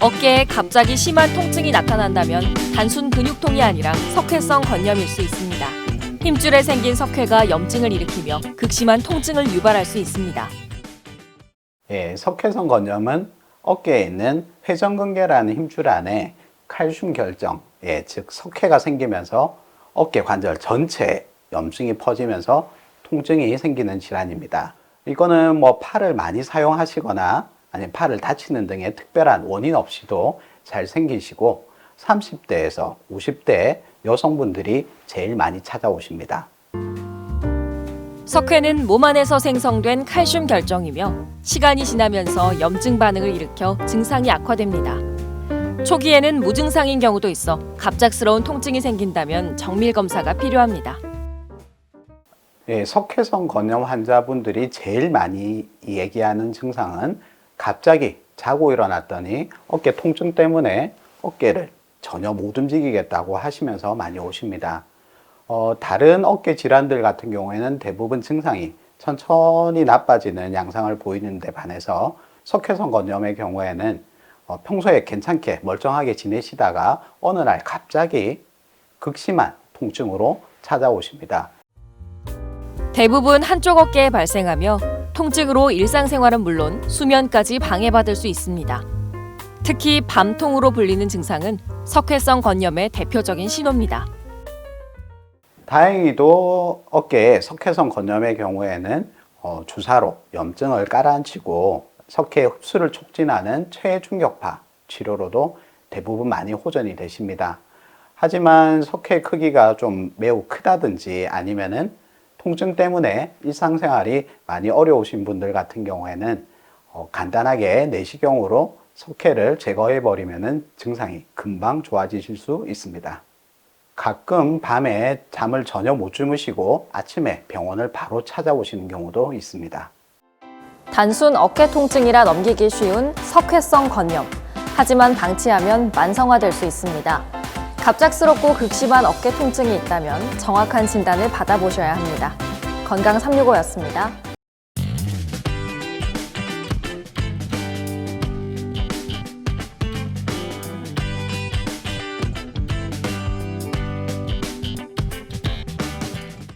어깨에 갑자기 심한 통증이 나타난다면 단순 근육통이 아니라 석회성 건염일 수 있습니다. 힘줄에 생긴 석회가 염증을 일으키며 극심한 통증을 유발할 수 있습니다. 예, 석회성 건염은 어깨에 있는 회전근개라는 힘줄 안에 칼슘 결정, 예, 즉 석회가 생기면서 어깨 관절 전체에 염증이 퍼지면서 통증이 생기는 질환입니다. 이거는 뭐 팔을 많이 사용하시거나 아니면 팔을 다치는 등의 특별한 원인 없이도 잘 생기시고 30대에서 50대 여성분들이 제일 많이 찾아오십니다. 석회는 몸 안에서 생성된 칼슘 결정이며 시간이 지나면서 염증 반응을 일으켜 증상이 악화됩니다. 초기에는 무증상인 경우도 있어 갑작스러운 통증이 생긴다면 정밀 검사가 필요합니다. 예, 석회성 건염 환자분들이 제일 많이 얘기하는 증상은 갑자기 자고 일어났더니 어깨 통증 때문에 어깨를 전혀 못 움직이겠다고 하시면서 많이 오십니다. 어, 다른 어깨 질환들 같은 경우에는 대부분 증상이 천천히 나빠지는 양상을 보이는데 반해서 석회성 건염의 경우에는 어, 평소에 괜찮게 멀쩡하게 지내시다가 어느 날 갑자기 극심한 통증으로 찾아오십니다. 대부분 한쪽 어깨에 발생하며 통증으로 일상생활은 물론 수면까지 방해받을 수 있습니다. 특히 밤통으로 불리는 증상은 석회성 건염의 대표적인 신호입니다. 다행히도 어깨에 석회성 건염의 경우에는 어, 주사로 염증을 깔아앉히고 석회 흡수를 촉진하는 최중격파 치료로도 대부분 많이 호전이 되십니다. 하지만 석회 크기가 좀 매우 크다든지 아니면은 통증 때문에 일상생활이 많이 어려우신 분들 같은 경우에는 어, 간단하게 내시경으로 석회를 제거해 버리면은 증상이 금방 좋아지실 수 있습니다. 가끔 밤에 잠을 전혀 못 주무시고 아침에 병원을 바로 찾아오시는 경우도 있습니다. 단순 어깨 통증이라 넘기기 쉬운 석회성 건염. 하지만 방치하면 만성화될 수 있습니다. 갑작스럽고 극심한 어깨 통증이 있다면 정확한 진단을 받아보셔야 합니다. 건강 365였습니다.